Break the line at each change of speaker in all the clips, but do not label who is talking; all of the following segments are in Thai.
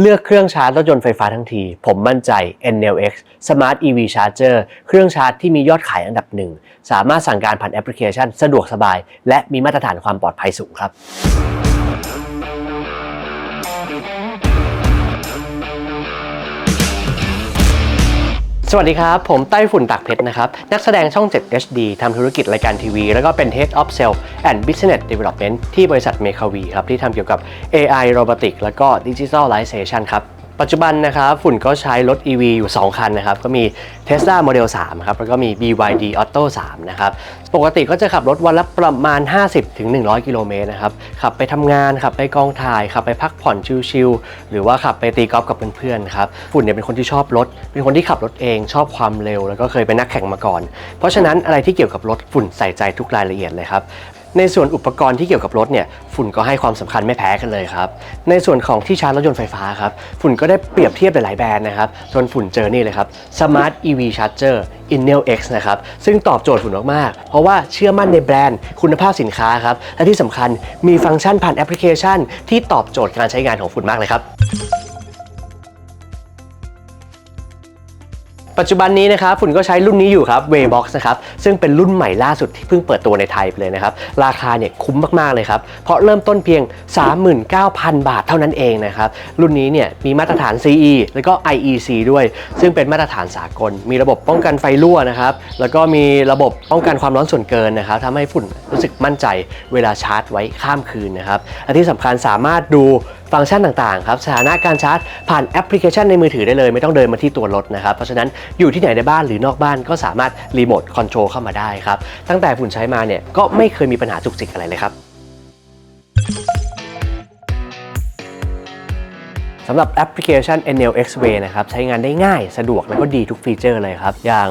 เลือกเครื่องชาร์จรถยนต์ไฟฟ้าทั้งที ผมมั่นใจ NLX Smart EV Charger เครื่องชาร์จที่มียอดขายอันดับหนึ่ง สามารถสั่งการผ่านแอปพลิเคชัน สะดวกสบาย และมีมาตรฐานความปลอดภัยสูงครับ สวัสดีครับ ผมไต้ฝุ่นตักเพชรนะครับ นักแสดงช่อง 7 HD ทำธุรกิจรายการทีวี แล้วก็เป็น Head of Sales and Business Development ที่บริษัทเมคาวีครับ ที่ทำเกี่ยวกับ AI Robotics แล้วก็ Digitalization ครับ ปัจจุบันนะครับฝุ่นก็ใช้รถ EV อยู่ 2 คันนะครับ ก็มี Tesla Model 3 ครับ แล้วก็มี BYD Auto 3 นะครับ ปกติก็จะขับรถวันละประมาณ 50-100 กิโลเมตรนะครับ ขับไปทำงาน ขับไปกองถ่าย ขับไปพักผ่อนชิลๆ หรือว่าขับไปตีกอล์ฟกับเพื่อนๆครับ ฝุ่นเนี่ยเป็นคนที่ชอบรถ เป็นคนที่ขับรถเอง ชอบความเร็ว แล้วก็เคยเป็นนักแข่งมาก่อน เพราะฉะนั้นอะไรที่เกี่ยวกับรถฝุ่นใส่ใจทุกรายละเอียดเลยครับ ในส่วนอุปกรณ์ที่เกี่ยวกับรถเนี่ยฝุ่นก็ให้ความสำคัญไม่แพ้กันเลยครับ ในส่วนของที่ชาร์จรถยนต์ไฟฟ้าครับฝุ่นก็ได้เปรียบเทียบหลายๆแบรนด์นะครับจนฝุ่นเจอนี่เลยครับ Smart EV Charger Inel X นะครับซึ่งตอบโจทย์ฝุ่นมากๆ เพราะว่าเชื่อมั่นในแบรนด์คุณภาพสินค้าครับและที่สำคัญมีฟังก์ชันผ่านแอปพลิเคชัน ที่ตอบโจทย์การใช้งานของฝุ่นมากเลยครับ ปัจจุบันนี้นะครับฝุ่นก็ใช้รุ่นนี้อยู่ครับ Waybox นะครับซึ่งเป็นรุ่นใหม่ล่าสุดที่เพิ่งเปิดตัวในไทยไปเลยนะครับ ราคาเนี่ยคุ้มมากๆเลยครับ เพราะเริ่มต้นเพียง 39,000 บาทเท่านั้นเองนะครับ รุ่นนี้เนี่ยมีมาตรฐาน CE แล้วก็ IEC ด้วย ซึ่งเป็นมาตรฐานสากล มีระบบป้องกันไฟรั่วนะครับแล้วก็มีระบบป้องกันความร้อนส่วนเกินนะครับทำให้ฝุ่นรู้สึกมั่นใจเวลาชาร์จไว้ข้ามคืนนะครับและที่สำคัญสามารถดู ฟังก์ชันต่างๆครับสถานะการชาร์จผ่านแอปพลิเคชันในมือถือได้เลยไม่ต้องเดินมาที่ตัวรถนะครับเพราะฉะนั้นอยู่ที่ไหนในบ้านหรือนอกบ้านก็สามารถรีโมทคอนโทรลเข้ามาได้ครับตั้งแต่ฝุ่นใช้มาเนี่ยก็ไม่เคยมีปัญหาจุกจิกอะไรเลยครับสำหรับแอปพลิเคชัน NLX Way นะครับใช้งานได้ง่ายสะดวกแล้วก็ดีทุกฟีเจอร์เลยครับ อย่าง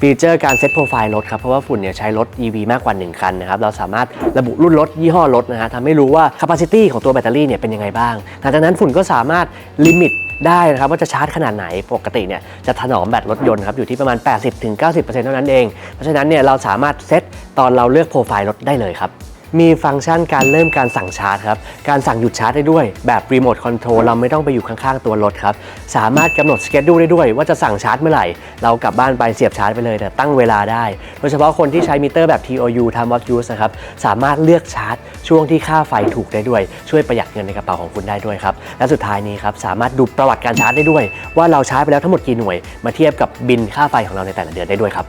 ฟีเจอร์การเซตโปรไฟล์รถครับ เพราะว่าฝุ่นเนี่ยใช้รถ EV มากกว่า 1 คันนะครับ เราสามารถระบุรุ่นรถยี่ห้อรถนะฮะทำให้รู้ว่า capacity ของตัวแบตเตอรี่เนี่ยเป็นยังไงบ้าง หลังจากนั้นฝุ่นก็สามารถลิมิตได้นะครับว่าจะชาร์จขนาดไหนปกติเนี่ยจะถนอมแบตรถยนต์ครับอยู่ที่ประมาณ 80-90%เท่านั้นเอง เพราะฉะนั้นเนี่ยเราสามารถเซตตอนเราเลือกโปรไฟล์รถได้เลยครับ มีฟังก์ชันการเริ่มการสั่งชาร์จครับ การสั่งหยุดชาร์จได้ด้วย แบบรีโมทคอนโทรลเราไม่ต้องไปอยู่ข้างๆตัวรถครับ สามารถกำหนดสเกจดูได้ด้วย ว่าจะสั่งชาร์จเมื่อไหร่ เรากลับบ้านไปเสียบชาร์จไปเลยแต่ตั้งเวลาได้ โดยเฉพาะคนที่ใช้มิเตอร์แบบ TOU Time of Use นะครับ สามารถเลือกชาร์จ ช่วงที่ค่าไฟถูกได้ด้วย ช่วยประหยัดเงินในกระเป๋าของคุณได้ด้วยครับ และสุดท้ายนี้ครับ สามารถดูประวัติการชาร์จได้ด้วย ว่าเราชาร์จไปแล้วทั้งหมดกี่หน่วย มาเทียบกับบินค่าไฟของเราในแต่ละเดือนได้ด้วยครับ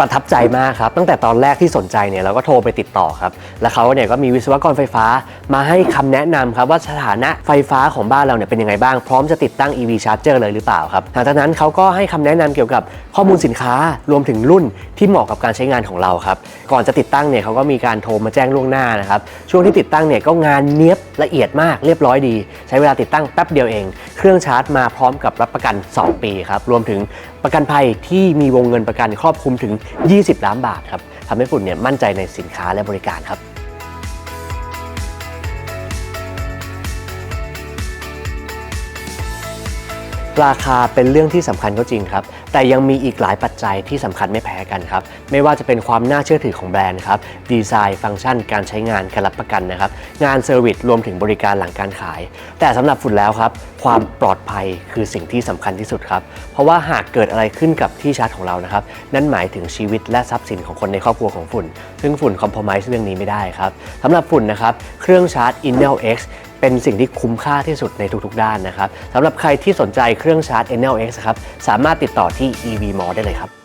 ประทับใจมากครับ ตั้งแต่ตอนแรกที่สนใจเนี่ยเราก็โทรไปติดต่อครับ แล้วเขาเนี่ยก็มีวิศวกรไฟฟ้ามาให้คำแนะนำครับว่าสถานะไฟฟ้าของบ้านเราเนี่ยเป็นยังไงบ้าง พร้อมจะติดตั้ง EV charger เลยหรือเปล่าครับหลังจากนั้นเขาก็ให้คำแนะนำเกี่ยวกับข้อมูลสินค้ารวมถึงรุ่นที่เหมาะกับการใช้งานของเราครับ ก่อนจะติดตั้งเนี่ยเขาก็มีการโทรมาแจ้งล่วงหน้านะครับ ช่วงที่ติดตั้งเนี่ยก็งานเนี้ยบละเอียดมากเรียบร้อยดี ใช้เวลาติดตั้งแป๊บเดียวเอง เครื่องชาร์จมาพร้อมกับรับประกัน 2 ปีครับรวมถึงประกันภัยที่มีวงเงินประกันครอบคลุมถึง 20 ล้านบาทครับทำให้ฝุ่นเนี่ยมั่นใจในสินค้าและบริการครับ ราคาเป็นเรื่องที่สำคัญก็จริงครับ แต่ยังมีอีกหลายปัจจัยที่สำคัญไม่แพ้กันครับ ไม่ว่าจะเป็นความน่าเชื่อถือของแบรนด์ครับ ดีไซน์ ฟังก์ชัน การใช้งาน การรับประกันนะครับ งานเซอร์วิสรวมถึงบริการหลังการขาย แต่สำหรับฝุ่นแล้วครับ ความปลอดภัยคือสิ่งที่สำคัญที่สุดครับ เพราะว่าหากเกิดอะไรขึ้นกับที่ชาร์จของเรานะครับ นั่นหมายถึงชีวิตและทรัพย์สินของคนในครอบครัวของฝุ่น ซึ่งฝุ่นคอม p r o m i s e เรื่องนี้ไม่ได้ครับสำหรับฝุ่นนะครับ เครื่องชาร์จ Intel X เป็นสิ่งที่คุ้มค่าที่สุดในทุกๆ ด้านนะครับสำหรับใครที่สนใจเครื่องชาร์จ NLX ครับสามารถติดต่อที่ EV Mall ได้เลยครับ